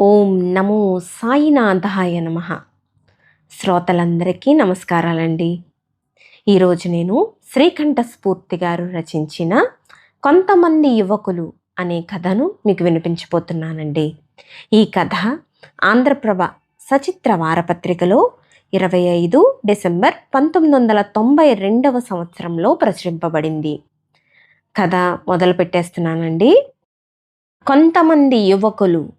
ఓం నమో సాయినాథాయ నమ. శ్రోతలందరికీ నమస్కారాలండి. ఈరోజు నేను శ్రీకంఠ స్ఫూర్తి గారు రచించిన కొంతమంది యువకులు అనే కథను మీకు వినిపించబోతున్నానండి. ఈ కథ ఆంధ్రప్రభ సచిత్ర వారపత్రికలో ఇరవై ఐదు డిసెంబర్ పంతొమ్మిది వందల తొంభై రెండవ సంవత్సరంలో ప్రచురింపబడింది. కథ మొదలు పెట్టేస్తున్నానండి కొంతమంది యువకులు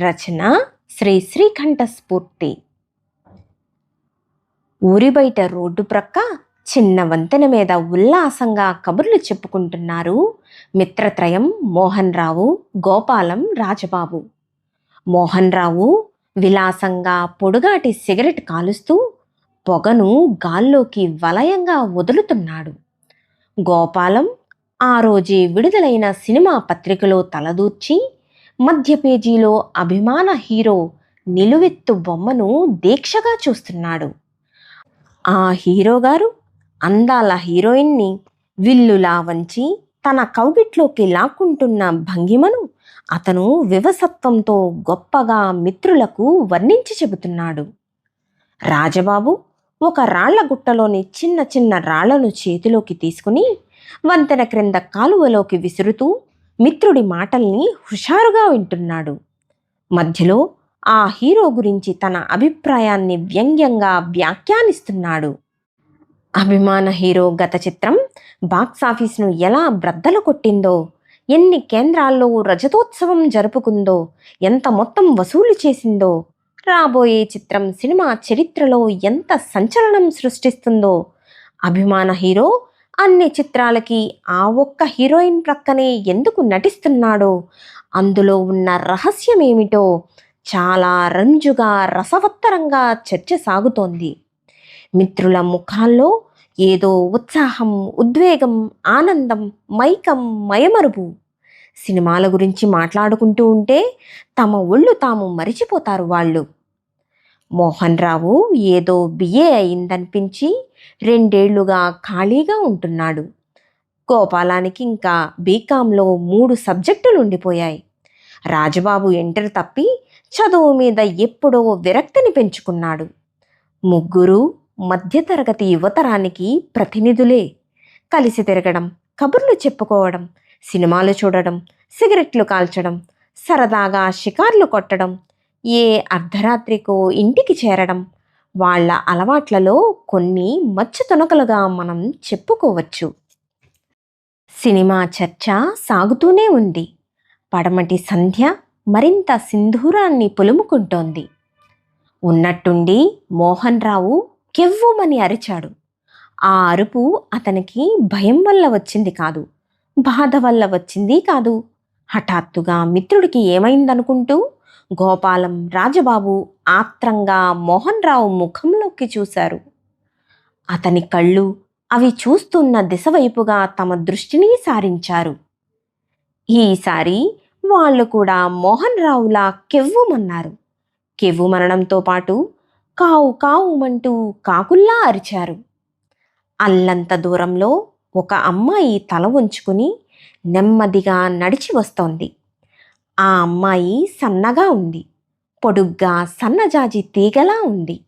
రచన శ్రీ శ్రీకంఠ స్ఫూర్తి ఊరి బయట రోడ్డు ప్రక్క చిన్న వంతెన మీద ఉల్లాసంగా కబుర్లు చెప్పుకుంటున్నారు మిత్రత్రయం మోహన్ రావు గోపాలం రాజబాబు. మోహన్ రావు విలాసంగా పొడుగాటి సిగరెట్ కాలుస్తూ పొగను గాల్లోకి వలయంగా వదులుతున్నాడు. గోపాలం ఆ రోజే విడుదలైన సినిమా పత్రికలో తలదూర్చి మధ్య పేజీలో అభిమాన హీరో నిలువెత్తు బొమ్మను దీక్షగా చూస్తున్నాడు. ఆ హీరో గారు అందాల హీరోయిన్ని విల్లులా వంచి తన కౌగిట్లోకి లాక్కుంటున్న భంగిమను అతను వివసత్వంతో గొప్పగా మిత్రులకు వర్ణించి చెబుతున్నాడు. రాజబాబు ఒక రాళ్ళ గుట్టలోని చిన్న చిన్న రాళ్ళను చేతిలోకి తీసుకుని వంతెన క్రింద కాలువలోకి విసురుతూ మిత్రుడి మాటల్ని హుషారుగా వింటున్నాడు. మధ్యలో ఆ హీరో గురించి తన అభిప్రాయాన్ని వ్యంగ్యంగా వ్యాఖ్యానిస్తున్నాడు. అభిమాన హీరో గత చిత్రం బాక్సాఫీస్ను ఎలా బ్రద్దలు కొట్టిందో ఎన్ని కేంద్రాల్లో రజతోత్సవం జరుపుకుందో ఎంత మొత్తం వసూలు చేసిందో రాబోయే చిత్రం సినిమా చరిత్రలో ఎంత సంచలనం సృష్టిస్తుందో అభిమాన హీరో అన్ని చిత్రాలకి ఆ ఒక్క హీరోయిన్ ప్రక్కనే ఎందుకు నటిస్తున్నాడో? అందులో ఉన్న రహస్యం ఏమిటో చాలా రంజుగా రసవత్తరంగా చర్చ సాగుతోంది. మిత్రుల ముఖాల్లో ఏదో ఉత్సాహం ఉద్వేగం ఆనందం మైకం మయమరుపు. సినిమాల గురించి మాట్లాడుకుంటూ ఉంటే తమ ఒళ్ళు తాము మరిచిపోతారు వాళ్ళు. మోహన్ రావు ఏదో బిఏ అయిందనిపించి రెండేళ్ళుగా ఖాళీగా ఉంటున్నాడు. గోపాలానికి ఇంకా బీకాంలో మూడు సబ్జెక్టులు ఉండిపోయాయి రాజబాబు ఎంటర్ తప్పి చదువు మీద ఎప్పుడో విరక్తిని పెంచుకున్నాడు. ముగ్గురు మధ్యతరగతి యువతరానికి ప్రతినిధులే. కలిసి తిరగడం కబుర్లు చెప్పుకోవడం సినిమాలు చూడడం సిగరెట్లు కాల్చడం సరదాగా షికార్లు కొట్టడం ఏ అర్ధరాత్రికో ఇంటికి చేరడం వాళ్ళ అలవాట్లలో కొన్ని మచ్చ తునకలుగా మనం చెప్పుకోవచ్చు. సినిమా చర్చ సాగుతూనే ఉంది. పడమటి సంధ్య మరింత సింధూరాన్ని పులుముకుంటోంది. ఉన్నట్టుండి మోహన్ రావు కెవ్వుమని అరిచాడు. ఆ అరుపు అతనికి భయం వల్ల వచ్చింది కాదు. బాధ వల్ల వచ్చింది కాదు. హఠాత్తుగా మిత్రుడికి ఏమైందనుకుంటూ గోపాలం రాజబాబు ఆత్రంగా మోహన్ రావు ముఖంలోకి చూశారు. అతని కళ్ళు అవి చూస్తున్న దిశ వైపుగా తమ దృష్టిని సారించారు. ఈసారి వాళ్ళు కూడా మోహన్ రావులా కెవ్వుమన్నారు కెవ్వుమనడంతో పాటు కావు కావుమంటూ కాకుల్లా అరిచారు. అల్లంత దూరంలో ఒక అమ్మాయి తల ఉంచుకుని నెమ్మదిగా నడిచి వస్తోంది. ఆ అమ్మాయి సన్నగా ఉంది. పొడుగ్గా సన్నజాజి తీగలా ఉంది.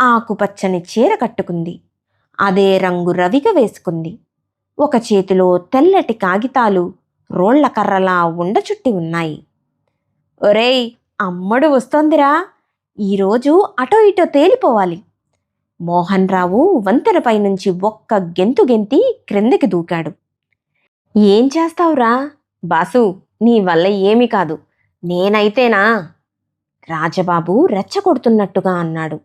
ఆకుపచ్చని చీర కట్టుకుంది. అదే రంగు రవిగ వేసుకుంది. ఒక చేతిలో తెల్లటి కాగితాలు రోళ్ళ కర్రలా ఉండచుట్టి ఉన్నాయి. ఒరేయ్ అమ్మడు వస్తోందిరా. ఈరోజు అటో ఇటో తేలిపోవాలి. మోహన్ రావు వంతెనపై నుంచి ఒక్క గెంతు గెంతి క్రిందకి దూకాడు. ఏం చేస్తావురా? బాసు నీ వల్ల ఏమీ కాదు. నేనైతేనా? రాజబాబు రెచ్చగొడుతున్నట్టుగా అన్నాడు.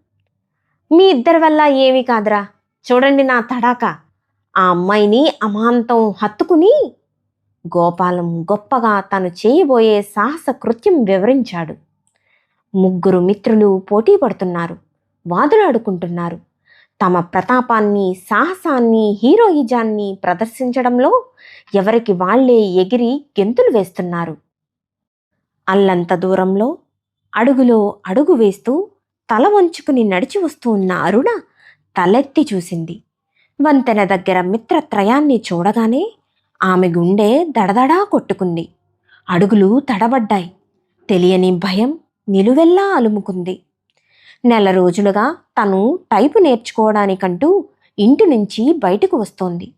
మీ ఇద్దరి వల్ల ఏమీ కాదురా. చూడండి నా తడాక. ఆ అమ్మాయిని అమాంతం హత్తుకుని గోపాలం గొప్పగా తను చేయబోయే సాహస కృత్యం వివరించాడు. ముగ్గురు మిత్రులు పోటీ పడుతున్నారు వాదులాడుకుంటున్నారు. తమ ప్రతాపాన్ని సాహసాన్ని హీరోయిజాన్ని ప్రదర్శించడంలో ఎవరికి వాళ్ళే ఎగిరి గెంతులు వేస్తున్నారు. అల్లంత దూరంలో అడుగులో అడుగు వేస్తూ తల వంచుకుని నడిచి వస్తూ ఉన్న అరుణ తలెత్తి చూసింది. వంతెన దగ్గర మిత్రత్రయాన్ని చూడగానే ఆమె గుండె దడదడా కొట్టుకుంది. అడుగులు తడబడ్డాయి. తెలియని భయం నిలువెల్లా అలుముకుంది. నెల రోజులుగా తను టైపు నేర్చుకోవడానికంటూ ఇంటి నుంచి బయటకు వస్తోంది.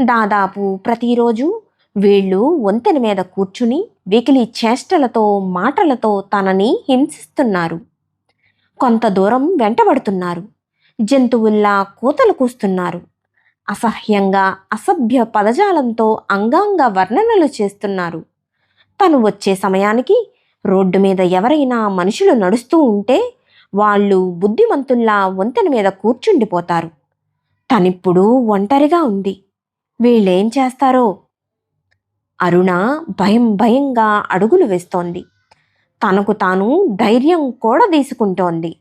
దాదాపు ప్రతిరోజు వీళ్ళు వంతెన మీద కూర్చుని వెకిలి చేష్టలతో మాటలతో తనని హింసిస్తున్నారు. కొంత దూరం వెంటబడుతున్నారు. జంతువుల్లా కూతలు కూస్తున్నారు. అసహ్యంగా అసభ్య పదజాలంతో అంగాంగ వర్ణనలు చేస్తున్నారు. తను వచ్చే సమయానికి రోడ్డు మీద ఎవరైనా మనుషులు నడుస్తూ ఉంటే వాళ్ళు బుద్ధిమంతుల్లా వంతెన మీద కూర్చుండిపోతారు. తనిప్పుడు ఒంటరిగా ఉంది. వీళ్ళేం చేస్తారో? అరుణ భయం భయంగా అడుగులు వేస్తోంది. తనకు తాను ధైర్యం కూడా తీసుకుంటోంది.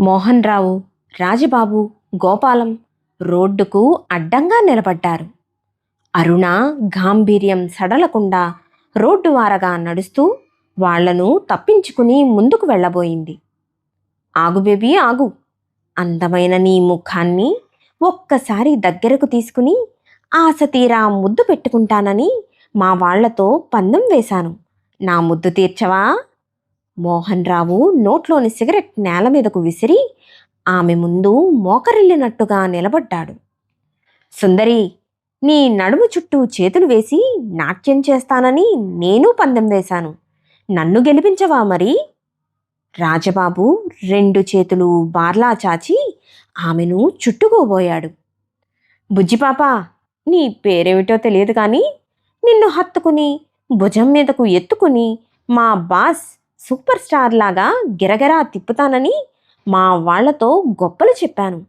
మోహన్ రావు రాజబాబు గోపాలం రోడ్డుకు అడ్డంగా నిలబడ్డారు. అరుణ గాంభీర్యం సడలకుండా రోడ్డు వారగా నడుస్తూ వాళ్ళను తప్పించుకుని ముందుకు వెళ్ళబోయింది. ఆగు బేబీ ఆగు. అందమైన నీ ముఖాన్ని ఒక్కసారి దగ్గరకు తీసుకుని ఆశ తీరా ముద్దు పెట్టుకుంటానని మా వాళ్ళతో పందెం వేశాను. నా ముద్దు తీర్చవా? మోహన్ రావు నోట్లోని సిగరెట్ నేల మీదకు విసిరి ఆమె ముందు మోకరిల్లినట్టుగా నిలబడ్డాడు. సుందరి నీ నడుము చుట్టూ చేతులు వేసి నాట్యం చేస్తానని నేను పందెం వేశాను. నన్ను గెలిపించవా మరి? రాజబాబు రెండు చేతులు బార్లా చాచి ఆమెను చుట్టుకోబోయాడు. బుజ్జిపాప నీ పేరేమిటో తెలియదు కానీ నిన్ను హత్తుకుని భుజం మీదకు ఎత్తుకుని మా బాస్ సూపర్ స్టార్ లాగా గిరగిరా తిప్పుతానని మా వాళ్ళతో గొప్పలు చెప్పాను.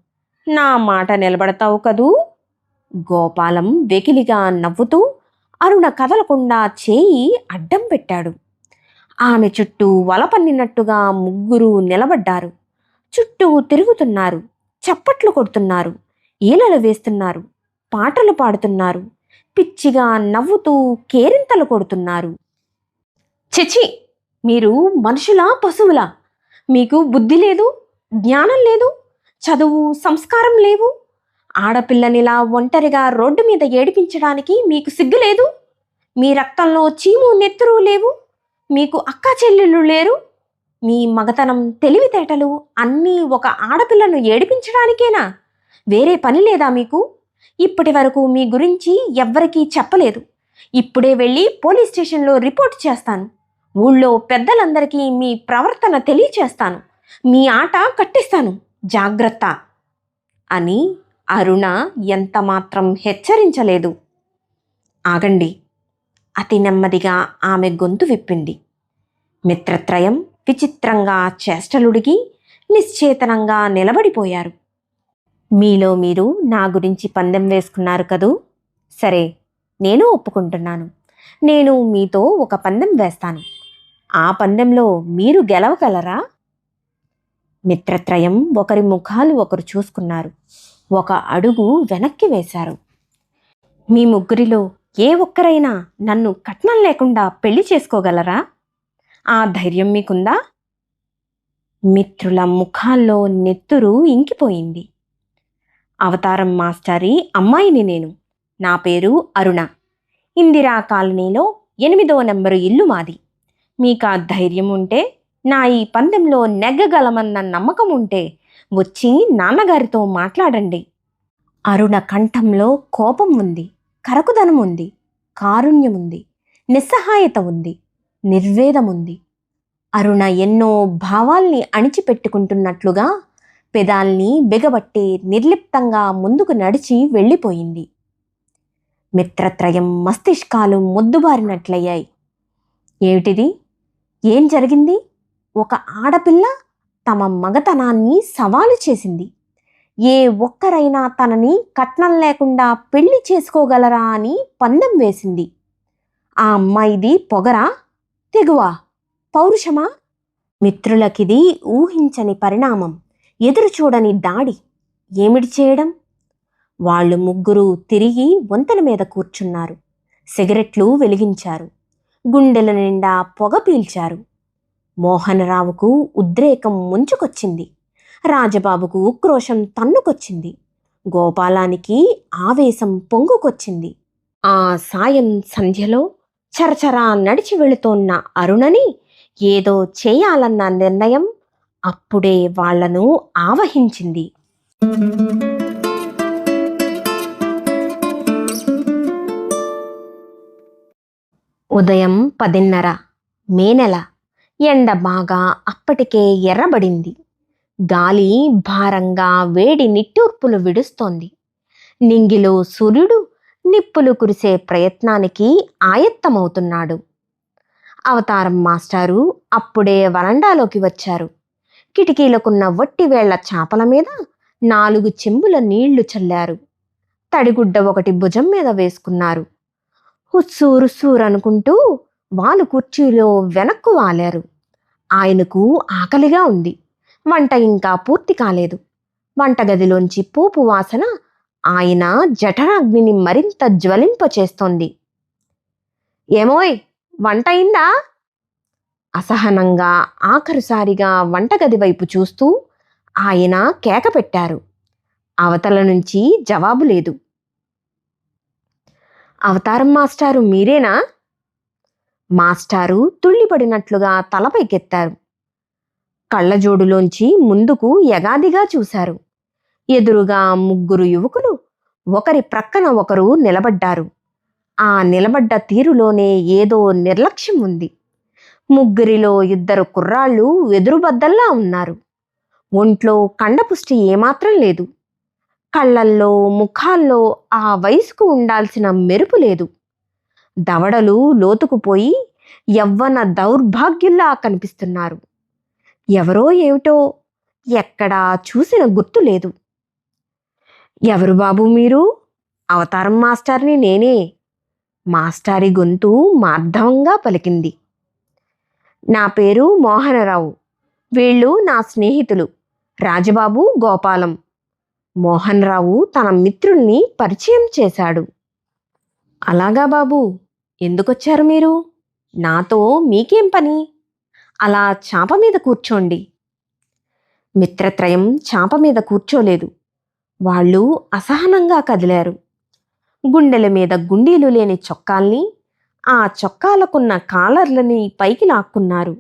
నా మాట నిలబడతావు కదూ? గోపాలం వెకిలిగా నవ్వుతూ అరుణ కదలకుండా చేయి అడ్డం పెట్టాడు. ఆమె చుట్టూ వలపన్నినట్టుగా ముగ్గురు నిలబడ్డారు. చుట్టూ తిరుగుతున్నారు చప్పట్లు కొడుతున్నారు ఈలలు వేస్తున్నారు పాటలు పాడుతున్నారు పిచ్చిగా నవ్వుతూ కేరింతలు కొడుతున్నారు. చచి మీరు మనుషులా పశువులా? మీకు బుద్ధి లేదు జ్ఞానం లేదు చదువు సంస్కారం లేవు? ఆడపిల్లనిలా ఒంటరిగా రోడ్డు మీద ఏడిపించడానికి మీకు సిగ్గు లేదు? మీ రక్తంలో చీము నెత్తురు లేవు? మీకు అక్కా చెల్లెళ్ళు లేరు? మీ మగతనం తెలివితేటలు అన్నీ ఒక ఆడపిల్లను ఏడిపించడానికేనా? వేరే పని లేదా మీకు? ఇప్పటి వరకు మీ గురించి ఎవ్వరికీ చెప్పలేదు. ఇప్పుడే వెళ్ళి పోలీస్ స్టేషన్లో రిపోర్ట్ చేస్తాను. ఊళ్ళో పెద్దలందరికీ మీ ప్రవర్తన తెలియచేస్తాను. మీ ఆట కట్టిస్తాను. జాగ్రత్త! అని అరుణ ఎంతమాత్రం హెచ్చరించలేదు. ఆగండి. అతి నెమ్మదిగా ఆమె గొంతు విప్పింది. మిత్రత్రయం విచిత్రంగా చేష్టలుడిగి నిశ్చేతనంగా నిలబడిపోయారు. మీలో మీరు నా గురించి పందెం వేసుకున్నారు కదూ? సరే నేను ఒప్పుకుంటున్నాను. నేను మీతో ఒక పందెం వేస్తాను. ఆ పందెంలో మీరు గెలవగలరా? మిత్రత్రయం ఒకరి ముఖాలు ఒకరు చూసుకున్నారు. ఒక అడుగు వెనక్కి వేశారు. మీ ముగ్గురిలో ఏ ఒక్కరైనా నన్ను కట్నం లేకుండా పెళ్ళి చేసుకోగలరా? ఆ ధైర్యం మీకుందా? మిత్రుల ముఖాల్లో నెత్తురు ఇంకిపోయింది. అవతారం మాస్టారి అమ్మాయిని నేను. నా పేరు అరుణ. ఇందిరా కాలనీలో ఎనిమిదో నెంబరు ఇల్లు మాది. మీకు ఆ ధైర్యం ఉంటే నా ఈ పందెంలో నెగ్గగలమన్న నమ్మకం ఉంటే వచ్చి నాన్నగారితో మాట్లాడండి. అరుణ కంఠంలో కోపం ఉంది. కరకుదనం ఉంది కారుణ్యం ఉంది నిస్సహాయత ఉంది నిర్వేదం ఉంది అరుణ ఎన్నో భావాల్ని అణిచిపెట్టుకుంటున్నట్లుగా పెదాల్ని బిగబట్టి నిర్లిప్తంగా ముందుకు నడిచి వెళ్ళిపోయింది. మిత్రత్రయం మస్తిష్కాలు మొద్దుబారినట్లయ్యాయి. ఏమిటిది? ఏం జరిగింది? ఒక ఆడపిల్ల తమ మగతనాన్ని సవాలు చేసింది. ఏ ఒక్కరైనా తనని కట్నం లేకుండా పెళ్ళి చేసుకోగలరా అని పందెం వేసింది. ఆ అమ్మాయిది పొగరా తెగువా పౌరుషమా? మిత్రులకిది ఊహించని పరిణామం ఎదురు చూడని దాడి. ఏమిటి చేయడం? వాళ్ళు ముగ్గురు తిరిగి వంతెన మీద కూర్చున్నారు. సిగరెట్లు వెలిగించారు. గుండెల నిండా పొగ పీల్చారు. మోహనరావుకు ఉద్రేకం ముంచుకొచ్చింది. రాజబాబుకు ఉక్రోషం తన్నుకొచ్చింది. గోపాలానికి ఆవేశం పొంగుకొచ్చింది. ఆ సాయం సంధ్యలో చరచరా నడిచి వెళుతోన్న అరుణని ఏదో చేయాలన్న నిర్ణయం అప్పుడే వాళ్ళను ఆవహించింది. ఉదయం పదిన్నర మే నెల ఎండ బాగా అప్పటికే ఎర్రబడింది. గాలి భారంగా వేడి నిట్టూర్పులు విడుస్తోంది. నింగిలో సూర్యుడు నిప్పులు కురిసే ప్రయత్నానికి ఆయత్తమవుతున్నాడు. అవతారం మాస్టారు అప్పుడే వరండాలోకి వచ్చారు. కిటికీలకున్న వట్టివేళ్ళ చాపల మీద నాలుగు చెంబుల నీళ్ళు చల్లారు. తడిగుడ్డ ఒకటి భుజం మీద వేసుకున్నారు. హుస్సూరుస్సూరు అనుకుంటూ వాళ్ళు కుర్చీలో వెనక్కు వాలారు. ఆయనకు ఆకలిగా ఉంది. వంట ఇంకా పూర్తి కాలేదు. వంటగదిలోంచి పోపు వాసన ఆయన జఠరాగ్నిని మరింత జ్వలింపచేస్తోంది ఏమోయ్ వంట అయిందా? అసహనంగా ఆఖరుసారిగా వంటగది వైపు చూస్తూ ఆయన కేక పెట్టారు. అవతల నుంచి జవాబు లేదు. అవతారం మాస్టారు మీరేనా? మాస్టారు తుళ్ళిపడినట్లుగా తలపైకెత్తారు. కళ్ళజోడులోంచి ముందుకు యగాదిగా చూశారు. ఎదురుగా ముగ్గురు యువకులు ఒకరి ప్రక్కన ఒకరు నిలబడ్డారు. ఆ నిలబడ్డ తీరులోనే ఏదో నిర్లక్ష్యం ఉంది. ముగ్గురిలో ఇద్దరు కుర్రాళ్ళు ఎదురుబద్దల్లా ఉన్నారు. ఒంట్లో కండపుష్టి ఏమాత్రం లేదు. కళ్ళల్లో ముఖాల్లో ఆ వయసుకు ఉండాల్సిన మెరుపు లేదు. దవడలు లోతుకుపోయి యవ్వన దౌర్భాగ్యుల్లా కనిపిస్తున్నారు. ఎవరో ఏమిటో ఎక్కడా చూసిన గుర్తు లేదు. ఎవరు బాబు మీరు? అవతారం మాస్టర్ని నేనే. మాస్టారి గొంతు మార్ధవంగా పలికింది. నా పేరు మోహనరావు. వీళ్ళు నా స్నేహితులు రాజబాబు గోపాలం. మోహన్రావు తన మిత్రుల్ని పరిచయం చేశాడు. అలాగా బాబు ఎందుకొచ్చారు మీరు? నాతో మీకేం పని? అలా చాప మీద కూర్చోండి. మిత్రత్రయం చాప మీద కూర్చోలేదు. వాళ్ళు అసహనంగా కదిలారు. గుండెల మీద గుండీలు లేని చొక్కాల్ని ఆ చొక్కాలకున్న కాలర్లని పైకి లాక్కున్నారు.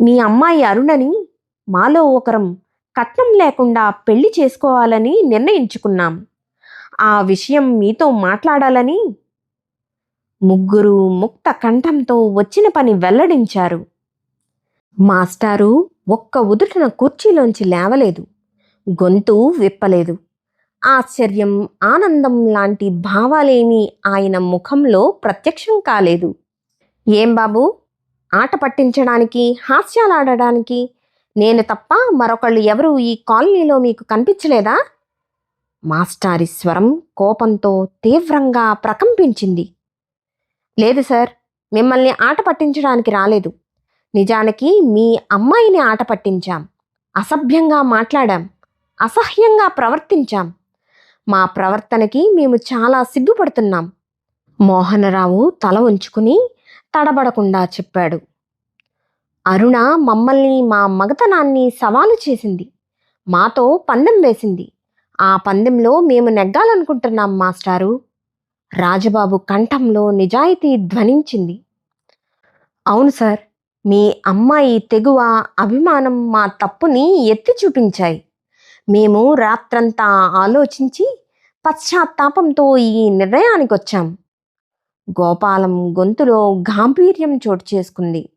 మీ అమ్మాయి అరుణని మాలో ఒకరం కట్నం లేకుండా పెళ్ళి చేసుకోవాలని నిర్ణయించుకున్నాం. ఆ విషయం మీతో మాట్లాడాలని ముగ్గురు ముక్త కంఠంతో వచ్చిన పని వెల్లడించారు. మాస్టారు ఒక్క ఉదుటన కుర్చీలోంచి లేవలేదు. గొంతు విప్పలేదు. ఆశ్చర్యం ఆనందం లాంటి భావాలేమీ ఆయన ముఖంలో ప్రత్యక్షం కాలేదు. ఏం బాబు? ఆట పట్టించడానికి హాస్యాలాడడానికి నేను తప్ప మరొకళ్ళు ఎవరు ఈ కాలనీలో మీకు కనిపించలేదా? మాస్టారి స్వరం కోపంతో తీవ్రంగా ప్రకంపించింది. లేదు సార్ మిమ్మల్ని ఆట పట్టించడానికి రాలేదు. నిజానికి మీ అమ్మాయిని ఆట పట్టించాం. అసభ్యంగా మాట్లాడాం. అసహ్యంగా ప్రవర్తించాం. మా ప్రవర్తనకి మేము చాలా సిగ్గుపడుతున్నాం. మోహనరావు తల ఉంచుకుని తడబడకుండా చెప్పాడు. అరుణ మమ్మల్ని మా మగతనాన్ని సవాలు చేసింది. మాతో పందెం వేసింది. ఆ పందెంలో మేము నెగ్గాలనుకుంటున్నాం మాస్టారు. రాజబాబు కంఠంలో నిజాయితీ ధ్వనించింది. అవును సార్. మీ అమ్మాయి తెగువ అభిమానం మా తప్పుని ఎత్తి చూపించాయి. మేము రాత్రంతా ఆలోచించి పశ్చాత్తాపంతో ఈ నిర్ణయానికి వచ్చాం గోపాలం గొంతులో గాంభీర్యం చోటు చేసుకుంది.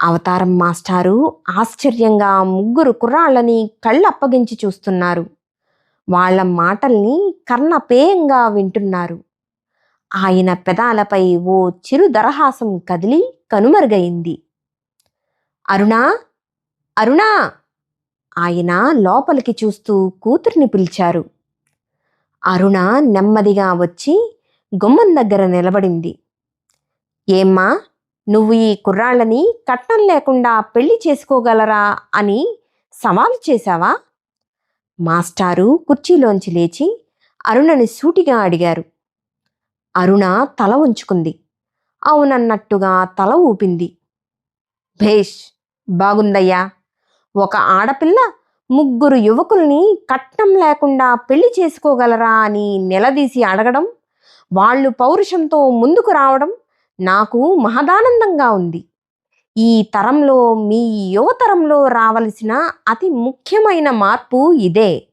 అవతారం మాస్టారు ఆశ్చర్యంగా ముగ్గురు కుర్రాళ్ళని కళ్ళప్పగించి చూస్తున్నారు. వాళ్ళ మాటల్ని కర్ణపేయంగా వింటున్నారు. ఆయన పెదాలపై ఓ చిరు దరహాసం కదిలి కనుమరుగైంది. అరుణా అరుణా! ఆయన లోపలికి చూస్తూ కూతుర్ని పిలిచారు. అరుణ నెమ్మదిగా వచ్చి గుమ్మం దగ్గర నిలబడింది. ఏమ్మా నువ్వు ఈ కుర్రాళ్ళని కట్నం లేకుండా పెళ్ళి చేసుకోగలరా అని సవాలు చేశావా? మాస్టారు కుర్చీలోంచి లేచి అరుణని సూటిగా అడిగారు. అరుణ తల ఉంచుకుంది అవునన్నట్టుగా తల ఊపింది. భేష్ బాగుందయ్యా. ఒక ఆడపిల్ల ముగ్గురు యువకుల్ని కట్నం లేకుండా పెళ్ళి చేసుకోగలరా అని నిలదీసి అడగడం వాళ్ళు పౌరుషంతో ముందుకు రావడం నాకు మహదానందంగా ఉంది. ఈ తరంలో మీ యువతరంలో రావలసిన అతి ముఖ్యమైన మార్పు ఇదే.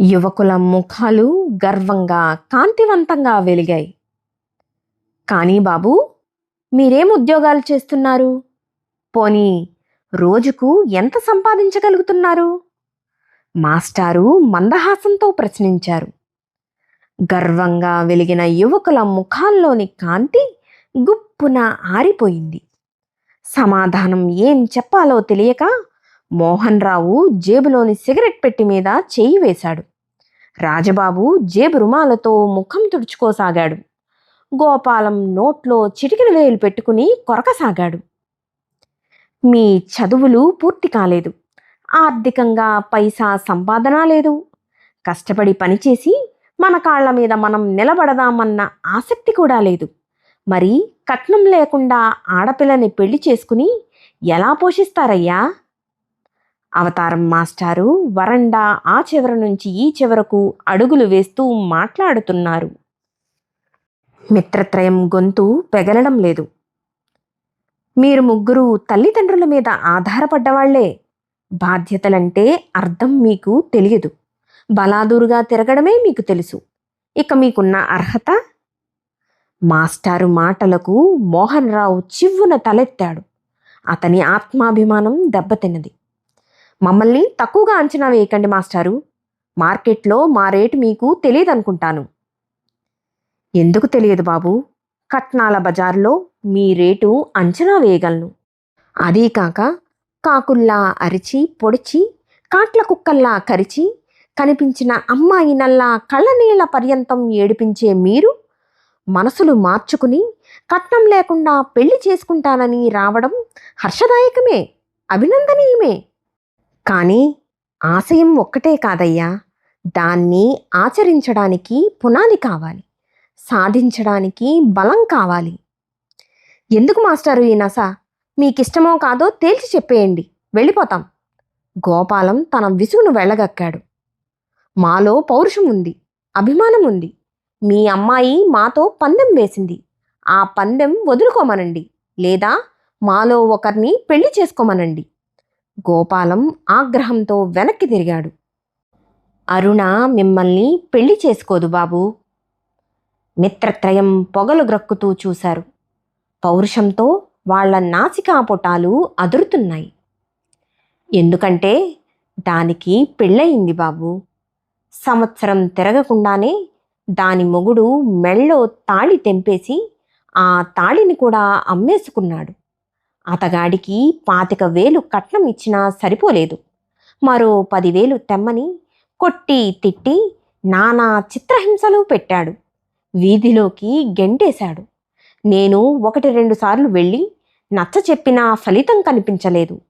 యువకుల ముఖాలు గర్వంగా కాంతివంతంగా వెలిగాయి. కానీ బాబు మీరేం ఉద్యోగాలు చేస్తున్నారు? పోనీ రోజుకు ఎంత సంపాదించగలుగుతున్నారు? మాస్టారు మందహాసంతో ప్రశ్నించారు. గర్వంగా వెలిగిన యువకుల ముఖాల్లోని కాంతి గుప్పున ఆరిపోయింది. సమాధానం ఏం చెప్పాలో తెలియక మోహన్ రావు జేబులోని సిగరెట్ పెట్టి మీద చేయి వేశాడు. రాజబాబు జేబు రుమాలతో ముఖం తుడుచుకోసాగాడు. గోపాలం నోట్లో చిటికిన వేలు పెట్టుకుని కొరకసాగాడు. మీ చదువులు పూర్తి కాలేదు. ఆర్థికంగా పైసా సంపాదన లేదు. కష్టపడి పనిచేసి మన కాళ్ళ మీద మనం నిలబడదామన్న ఆసక్తి కూడా లేదు. మరి కట్నం లేకుండా ఆడపిల్లని పెళ్ళి చేసుకుని ఎలా పోషిస్తారయ్యా? అవతారం మాస్టారు వరండా ఆ చివర నుంచి ఈ చివరకు అడుగులు వేస్తూ మాట్లాడుతున్నారు. మిత్రత్రయం గొంతు పెగలడం లేదు. మీరు ముగ్గురు తల్లిదండ్రుల మీద ఆధారపడ్డవాళ్ళే. బాధ్యతలంటే అర్థం మీకు తెలియదు. బలాదూరుగా తిరగడమే మీకు తెలుసు. ఇక మీకున్న అర్హత? మాస్టారు మాటలకు మోహన్ రావు చివ్వున తలెత్తాడు. అతని ఆత్మాభిమానం దెబ్బతిన్నది. మమ్మల్ని తక్కువగా అంచనా వేయకండి మాస్టారు. మార్కెట్లో మా రేటు మీకు తెలియదనుకుంటాను. ఎందుకు తెలియదు బాబు? కట్నాల బజార్లో మీ రేటు అంచనా వేయగలను. అదీ కాక కాకుల్లా అరిచి పొడిచి కాట్ల కుక్కల్లా కరిచి కనిపించిన అమ్మాయి నల్లా కళ్ళనీళ్ళ పర్యంతం ఏడిపించే మీరు మనసులు మార్చుకుని కట్నం లేకుండా పెళ్ళి చేసుకుంటానని రావడం హర్షదాయకమే అభినందనీయమే. కానీ ఆశయం ఒక్కటే కాదయ్యా. దాన్ని ఆచరించడానికి పునాది కావాలి. సాధించడానికి బలం కావాలి. ఎందుకు మాస్టారు ఈ నస? మీకిష్టమో కాదో తేల్చి చెప్పేయండి. వెళ్ళిపోతాం. గోపాలం తన విసుగును వెళ్ళగక్కాడు. మాలో పౌరుషం ఉంది అభిమానం ఉంది మీ అమ్మాయి మాతో పందెం వేసింది. ఆ పందెం వదులుకోమనండి. లేదా మాలో ఒకరిని పెళ్ళి చేసుకోమనండి. గోపాలం ఆగ్రహంతో వెనక్కి తిరిగాడు. అరుణ మిమ్మల్ని పెళ్ళి చేసుకోదు బాబు. మిత్రత్రయం పొగలు గ్రక్కుతూ చూశారు. పౌరుషంతో వాళ్ళ నాసికాపుటాలు అదురుతున్నాయి. ఎందుకంటే దానికి పెళ్ళయింది బాబు. సంవత్సరం తిరగకుండానే దాని మొగుడు మెళ్ళో తాళి తెంపేసి ఆ తాళిని కూడా అమ్మేసుకున్నాడు. అతగాడికి పాతిక వేలు కట్నం ఇచ్చినా సరిపోలేదు. మరో పదివేలు తెమ్మని కొట్టి తిట్టి నానా చిత్రహింసలు పెట్టాడు. వీధిలోకి గెంటేశాడు. నేను ఒకటి రెండు సార్లు వెళ్ళి నచ్చ చెప్పినా ఫలితం కనిపించలేదు.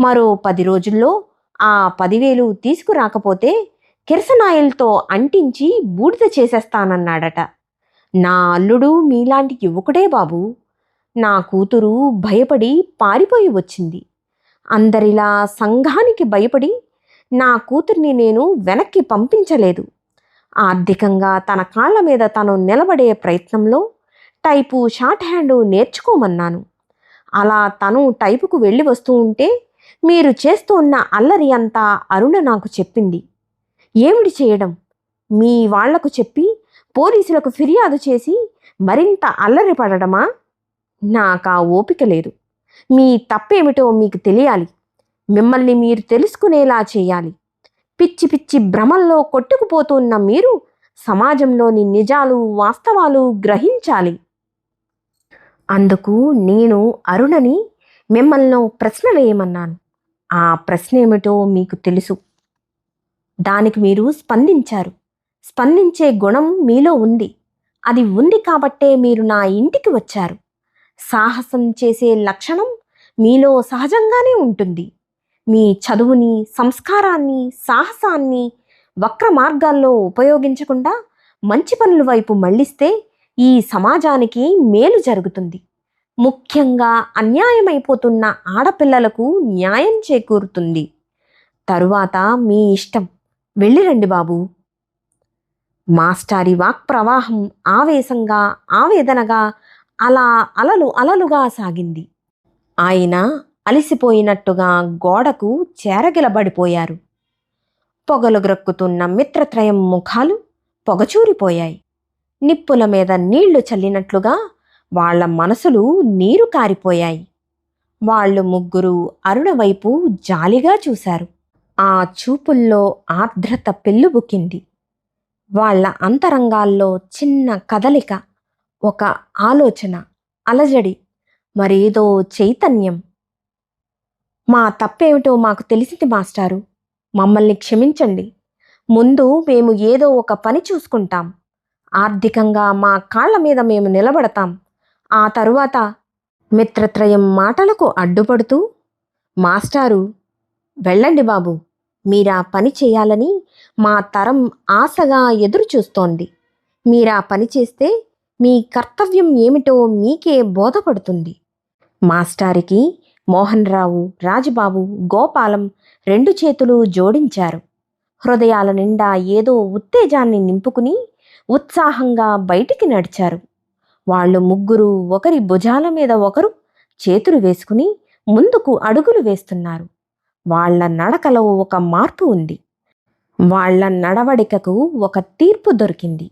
మరో పది రోజుల్లో ఆ పదివేలు తీసుకురాకపోతే కిరసనాయిల్తో అంటించి బూడిద చేసేస్తానన్నాడట. నా అల్లుడు మీలాంటి యువకుడే బాబు. నా కూతురు భయపడి పారిపోయి వచ్చింది. అందరిలా సంఘానికి భయపడి నా కూతుర్ని నేను వెనక్కి పంపించలేదు. ఆర్థికంగా తన కాళ్ళ మీద తను నిలబడే ప్రయత్నంలో టైపు షార్ట్ హ్యాండ్ నేర్చుకోమన్నాను. అలా తను టైపుకు వెళ్ళి వస్తూ ఉంటే మీరు చేస్తూ ఉన్న అల్లరి అంతా అరుణ నాకు చెప్పింది. ఏమిటి చేయడం? మీ వాళ్ళకు చెప్పి పోలీసులకు ఫిర్యాదు చేసి మరింత అల్లరి పడడమా? నాకు ఆ ఓపిక లేదు. మీ తప్పేమిటో మీకు తెలియాలి. మిమ్మల్ని మీరు తెలుసుకునేలా చేయాలి. పిచ్చి పిచ్చి భ్రమల్లో కొట్టుకుపోతున్న మీరు సమాజంలోని నిజాలు వాస్తవాలు గ్రహించాలి. అందుకు నేను అరుణని మిమ్మల్ని ప్రశ్న వేయమన్నాను ఆ ప్రశ్న ఏమిటో మీకు తెలుసు. దానికి మీరు స్పందించారు. స్పందించే గుణం మీలో ఉంది. అది ఉంది కాబట్టే మీరు నా ఇంటికి వచ్చారు. సాహసం చేసే లక్షణం మీలో సహజంగానే ఉంటుంది. మీ చదువుని సంస్కారాన్ని సాహసాన్ని వక్ర మార్గాల్లో ఉపయోగించకుండా మంచి పనుల వైపు మళ్ళిస్తే ఈ సమాజానికి మేలు జరుగుతుంది. ముఖ్యంగా అన్యాయమైపోతున్న ఆడపిల్లలకు న్యాయం చేకూరుతుంది. తరువాత మీ ఇష్టం. వెళ్ళిరండి బాబు. మాస్టారి వాక్ ప్రవాహం ఆవేశంగా ఆవేదనగా అలా అలలు అలలుగా సాగింది. ఆయన అలిసిపోయినట్టుగా గోడకు చేరగిలబడిపోయారు. పొగలు గ్రక్కుతున్న మిత్రత్రయం ముఖాలు పొగచూరిపోయాయి. నిప్పుల మీద నీళ్ళు చల్లినట్లుగా వాళ్ళ మనసులు నీరు కారిపోయాయి. వాళ్ళు ముగ్గురు అరుణ వైపు జాలిగా చూశారు. ఆ చూపుల్లో ఆర్ద్రత పెళ్ళుబుకింది వాళ్ళ అంతరంగాల్లో చిన్న కదలిక ఒక ఆలోచన అలజడి మరేదో చైతన్యం. మా తప్పేమిటో మాకు తెలిసింది మాస్టారు. మమ్మల్ని క్షమించండి. ముందు మేము ఏదో ఒక పని చూసుకుంటాం. ఆర్థికంగా మా కాళ్ళ మీద మేము నిలబడతాం. ఆ తరువాత మిత్రత్రయం మాటలకు అడ్డుపడుతూ మాస్టారు వెళ్ళండి బాబు. మీరా పని చేయాలని మా తరం ఆశగా ఎదురు చూస్తోంది మీరా పని చేస్తే మీ కర్తవ్యం ఏమిటో మీకే బోధపడుతుంది. మాస్టారికి మోహన్రావు రాజుబాబు గోపాలం రెండు చేతులు జోడించారు. హృదయాల నిండా ఏదో ఉత్తేజాన్ని నింపుకుని ఉత్సాహంగా బయటికి నడిచారు. వాళ్ళు ముగ్గురు ఒకరి భుజాల మీద ఒకరు చేతులు వేసుకుని ముందుకు అడుగులు వేస్తున్నారు. వాళ్ళ నడకలో ఒక మార్పు ఉంది. వాళ్ళ నడవడికకు ఒక తీర్పు దొరికింది.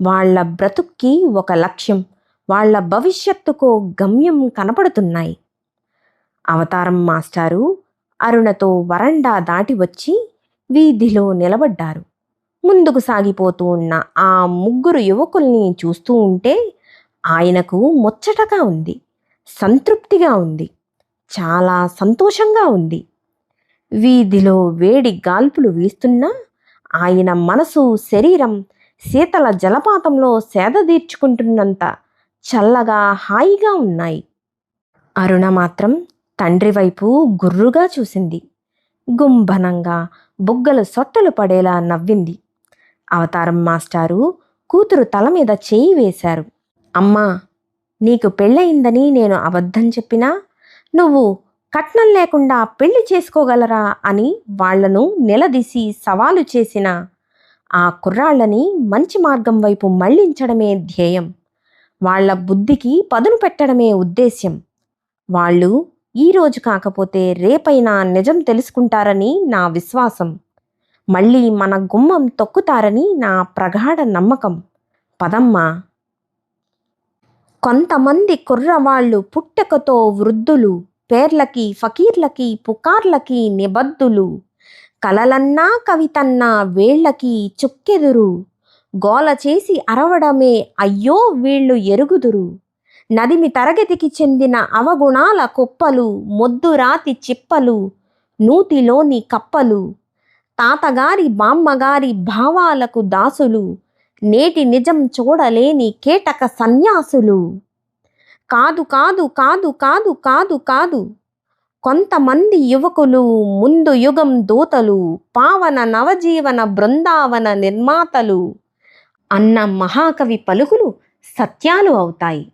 వాళ్ళ బ్రతుక్కి ఒక లక్ష్యం వాళ్ళ భవిష్యత్తుకు గమ్యం కనపడుతున్నాయి. అవతారం మాస్టారు అరుణతో వరండా దాటి వచ్చి వీధిలో నిలబడ్డారు. ముందుకు సాగిపోతూ ఉన్న ఆ ముగ్గురు యువకుల్ని చూస్తూ ఉంటే ఆయనకు ముచ్చటగా ఉంది సంతృప్తిగా ఉంది చాలా సంతోషంగా ఉంది. వీధిలో వేడి గాల్పులు వీస్తున్నా ఆయన మనసు శరీరం శీతల జలపాతంలో సేద తీర్చుకుంటున్నంత చల్లగా హాయిగా ఉన్నాయి. అరుణ మాత్రం తండ్రి వైపు గుర్రుగా చూసింది. గుంభనంగా బుగ్గలు సొట్టలు పడేలా నవ్వింది. అవతారం మాస్టారు కూతురు తల మీద చేయి వేశారు. అమ్మా నీకు పెళ్ళయిందని నేను అబద్ధం చెప్పినా? నువ్వు కట్నం లేకుండా పెళ్ళి చేసుకోగలరా అని వాళ్ళను నిలదీసి సవాలు చేసిన ఆ కుర్రాళ్ళని మంచి మార్గం వైపు మళ్ళించడమే ధ్యేయం. వాళ్ళ బుద్ధికి పదును పెట్టడమే ఉద్దేశ్యం. వాళ్ళు ఈరోజు కాకపోతే రేపైనా నిజం తెలుసుకుంటారని నా విశ్వాసం. మళ్ళీ మన గుమ్మం తొక్కుతారని నా ప్రగాఢ నమ్మకం. పదమ్మా! కొంతమంది కుర్రవాళ్ళు పుట్టకతో వృద్ధులు పేర్లకి ఫకీర్లకి పుకార్లకి నిబద్ధులు. కలలన్నా కవితన్నా వేళ్ళకి చుక్కెదురు. గోల చేసి అరవడమే అయ్యో వీళ్ళు ఎరుగుదురు. నదిమి తరగతికి చెందిన అవగుణాల కుప్పలు మొద్దురాతి చిప్పలు నూతిలోని కప్పలు. తాతగారి బామ్మగారి భావాలకు దాసులు నేటి నిజం చూడలేని కేటక సన్యాసులు. కాదు కాదు కాదు కాదు కాదు కాదు కొంతమంది యువకులు ముందు యుగం దూతలు పావన నవజీవన బృందావన నిర్మాతలు అన్న మహాకవి పలుకులు సత్యాలు అవుతాయి.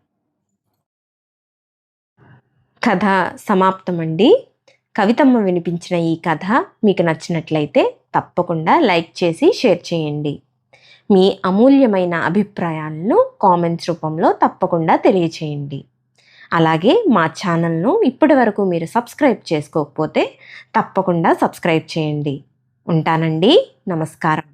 కథ సమాప్తమండి. కవితమ్మ వినిపించిన ఈ కథ మీకు నచ్చినట్లయితే తప్పకుండా లైక్ చేసి షేర్ చేయండి. మీ అమూల్యమైన అభిప్రాయాలను కామెంట్స్ రూపంలో తప్పకుండా తెలియచేయండి. అలాగే మా ఛానల్ను ఇప్పటి వరకు మీరు సబ్స్క్రైబ్ చేసుకోకపోతే తప్పకుండా సబ్స్క్రైబ్ చేయండి. ఉంటానండి. నమస్కారం.